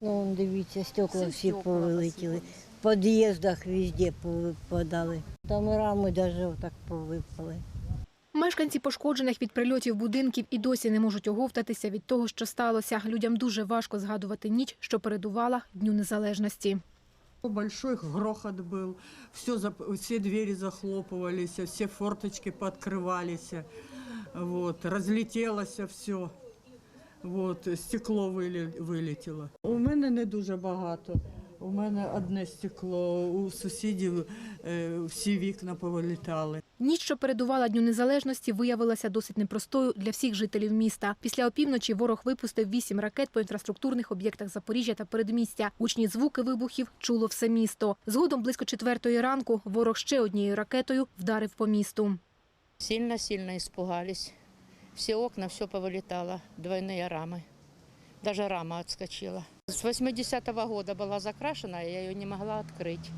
Ну, он, дивіться, стекла Всі всі стекла повилетіли. В під'їздах везде повипадали. Там і рами навіть отак повипали. Мешканці пошкоджених від прильотів будинків і досі не можуть оговтатися від того, що сталося. Людям дуже важко згадувати ніч, що передувала Дню Незалежності. Большой грохот был, все, зап- все двери захлопывались, все форточки пооткрывались, вот, разлетелось все, вот, стекло вилетіло. У мене не дуже багато, у мене одне стекло, у сусідів е, всі вікна повилітали. Ніч, що передувала Дню Незалежності, виявилася досить непростою для всіх жителів міста. Після опівночі ворог випустив вісім ракет по інфраструктурних об'єктах Запоріжжя та передмістя. Гучні звуки вибухів чуло все місто. Згодом близько четвертої ранку ворог ще однією ракетою вдарив по місту. Сильно-сильно испугались Все окна, все повылетало, двойные рамы. Даже рама отскочила. С 80-го года была закрашена, я ее не могла открыть.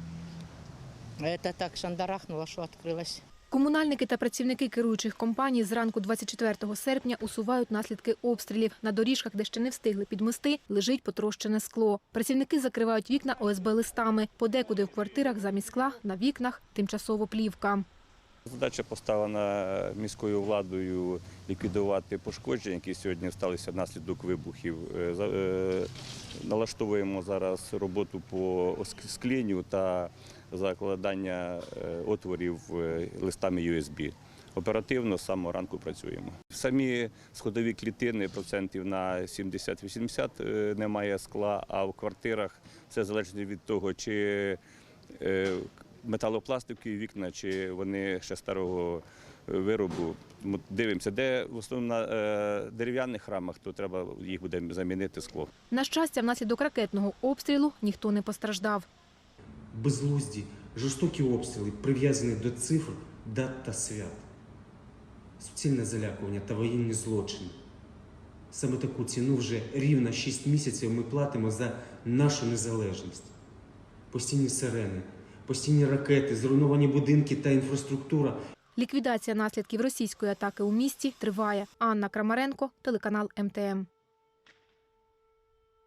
Это так шандарахнуло, что открылась. Комунальники та працівники керуючих компаній зранку 24 серпня усувають наслідки обстрілів. На доріжках, де ще не встигли підмести, лежить потрощене скло. Працівники закривають вікна ОСБ листами. Подекуди в квартирах замість скла на вікнах тимчасово плівка. Задача поставлена міською владою ліквідувати пошкодження, які сьогодні сталися внаслідок вибухів. Е, е, Налаштовуємо зараз роботу по скленню та закладання е, отворів листами USB. Оперативно з самого ранку працюємо. Самі сходові клітини процентів на 70-80 е, немає скла, а в квартирах все залежить від того, чи металопластикові вікна, чи вони ще старого е, виробу. Ми Дивимося, де в основному на е, дерев'яних рамах, то треба їх буде замінити скло. На щастя, внаслідок ракетного обстрілу ніхто не постраждав. безглузді, жорстокі обстріли, прив'язані до цифр, дат та свят, суцільне залякування та воєнні злочини. Саме таку ціну вже рівно 6 місяців ми платимо за нашу незалежність. Постійні сирени, постійні ракети, зруйновані будинки та інфраструктура Ліквідація наслідків російської атаки у місті триває. Анна Крамаренко, телеканал МТМ.